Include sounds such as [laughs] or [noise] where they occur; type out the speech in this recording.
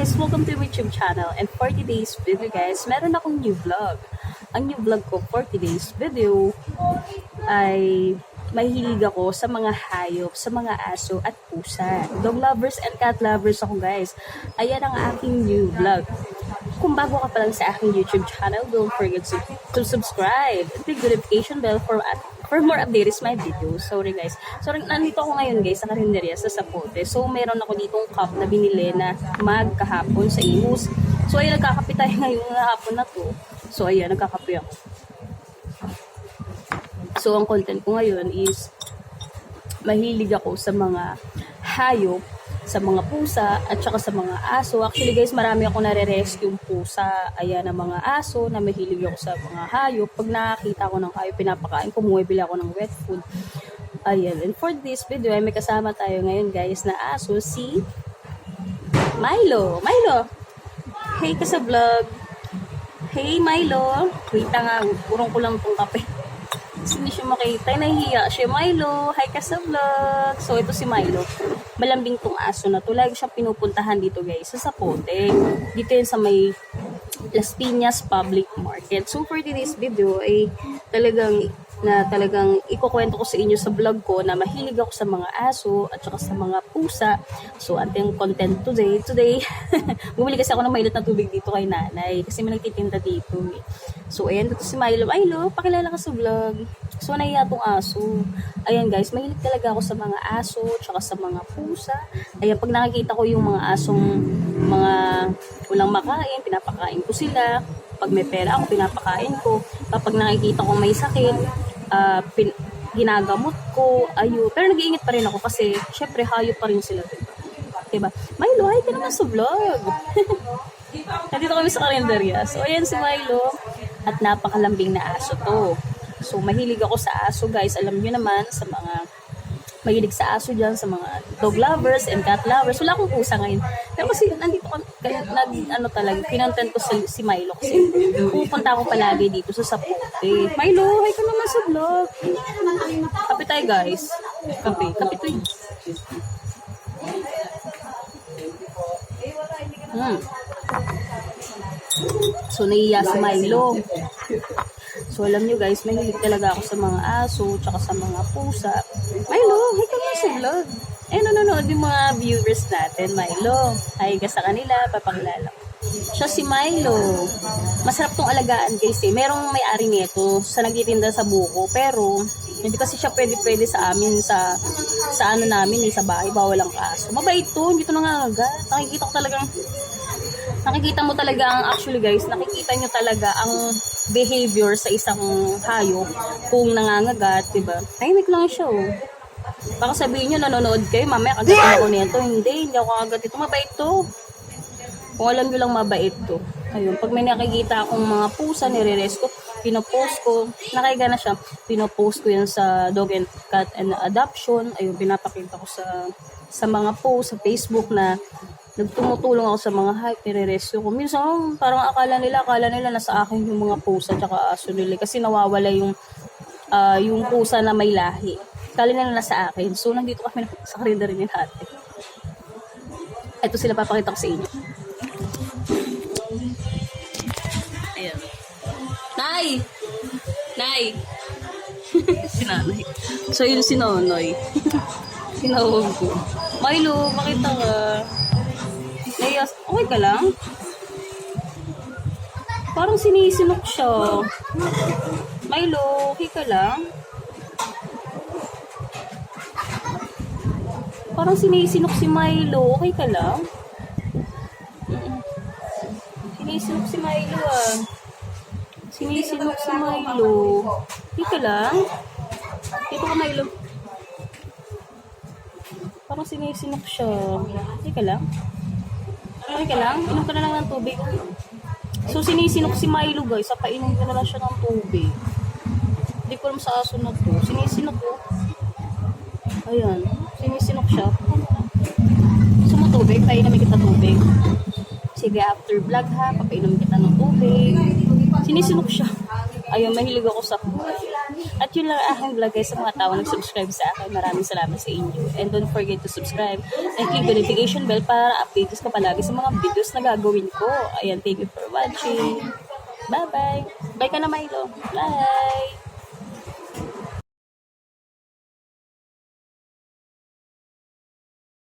guys! Welcome to my YouTube channel and for today's video guys, meron akong new vlog. Ang new vlog ko for today's video ay mahilig ako sa mga hayop, sa mga aso at pusa. Dog lovers and cat lovers ako guys. Ayan ang aking new vlog. Kung bago ka pa lang sa aking YouTube channel, don't forget to, to subscribe and click the notification bell for for more updates my videos. Sorry guys. Sorry, nandito ako ngayon guys sa karinderya sa Sapote. So meron ako ditong cup na binili na magkahapon sa Imus. So ayun, nagkakape tayo [laughs] ngayong hapon na to. So ayan, nagkakape ako. So ang content ko ngayon is mahilig ako sa mga hayop, sa mga pusa, at saka sa mga aso. Actually guys, marami ako nare-rescue pusa. Ayan ang mga aso na mahilig ako sa mga hayop. Pag nakakita ko ng hayop, pinapakain ko, bumibili ako ng wet food. Ayan. And for this video, ay may kasama tayo ngayon guys na aso, si Milo. Milo! Hey ka sa vlog. Hey Milo. Wait nga, urong ko lang tong kape. Kasi hindi siya makita. Nahihiya siya. Milo, hi ka sa vlog. So, ito si Milo. Malambing tong aso na to. Lagi siya pinupuntahan dito guys sa Sapote. Dito yun sa may Las Piñas Public Market. So, for today's video ay talagang na talagang ikukwento ko sa inyo sa vlog ko na mahilig ako sa mga aso at saka sa mga pusa. So, ating content today. Today, [laughs] bumili kasi ako ng mainit na tubig dito kay nanay kasi may nagtitinda dito eh. So, ayan, dito si Milo. Milo, pakilala ka sa vlog. So, nahiya tong aso. Ayan guys, mahilig talaga ako sa mga aso, tsaka sa mga pusa. Ayan, pag nakikita ko yung mga asong mga walang makain, pinapakain ko sila. Pag may pera ako, pinapakain ko. Kapag nakikita ko may sakit, ah, pin- ginagamot ko, ayo. Pero nag-iingat pa rin ako kasi, syempre, hayop pa rin sila. Diba? diba? Milo, hi ka naman sa vlog. [laughs] Nandito kami sa kalendarya. So, ayan si Milo. At napakalambing na aso to. So, mahilig ako sa aso, guys. Alam nyo naman, sa mga mahilig sa aso dyan, sa mga dog lovers and cat lovers. Wala akong pusa ngayon. Pero kasi nandito ko, kaya nag, ano talaga, pinantan ko si, si Milo kasi pupunta ako palagi dito sa Sapote. Milo, hi sa vlog. Kape tayo, guys. Kape to yun. Hmm. So, naiya si Milo. So, alam nyo guys, mahilig talaga ako sa mga aso, tsaka sa mga pusa. Milo, hi ka nga sa vlog. Eh, nanonood yung mga viewers natin, Milo. Hi ka sa kanila, papakilala ko. Siya si Milo. Masarap tong alagaan guys eh. Merong may-ari nito sa nagtitinda sa buko. Pero, hindi kasi siya pwede-pwede sa amin sa sa ano namin eh, sa bahay, bawal ang kaso. Mabait to, hindi to nangangagat. Nakikita ko talagang nakikita mo talaga ang actually guys, nakikita nyo talaga ang behavior sa isang hayop kung nangangagat, 'di ba? Tahimik lang siya oh. Baka sabihin nyo, nanonood kayo, mamaya kagatin ako nito. Hindi, hindi ako kagat ito. Mabait to. Kung alam nyo lang mabait to. Ayun, pag may nakikita akong mga pusa, nire-res ko, pinopost ko, nakaiga na siya, pinopost ko yan sa dog and cat and adoption. Ayun, pinapakita ko sa sa mga post sa Facebook na nagtumutulong ako sa mga hype, nire-rescue ko. Minsan, oh, parang akala nila, akala nila nasa akin yung mga pusa tsaka aso nila kasi nawawala yung ah, yung pusa na may lahi. Akala nila nasa akin. So, nandito kami [laughs] sa karinda rin natin. Ito sila papakita ko sa inyo. Ayan. Nay! Nay! [laughs] si nanay. So, yun si Nonoy. [laughs] Sinawag ko. Milo, makita ka. Nayas, okay ka lang? Parang sinisinok siya. Milo, okay ka lang? Parang sinisinok si Milo. Okay ka lang? Sinisinok si Milo ah. Sinisinok si Milo. Ka lang? Dito ka Milo. Parang sinisinok siya. Ka lang? Okay ka lang? Inom ka na lang ng tubig. So, sinisinok si Milo guys. Sa painom ko na lang siya ng tubig. Hindi ko alam sa aso na to. Sinisinok ko. Ayan. Sinisinok siya. Gusto mo tubig? Painumin kita tubig. Sige, after vlog ha, papainumin kita ng tubig. Sinisinok siya. ayun, mahilig ako sa buhay. At yun lang ang aking vlog guys sa mga tao nag-subscribe sa akin. Maraming salamat sa inyo. And don't forget to subscribe and click the notification bell para updates ka palagi sa mga videos na gagawin ko. Ayan, thank you for watching. Bye-bye. Bye ka na, Milo. Bye!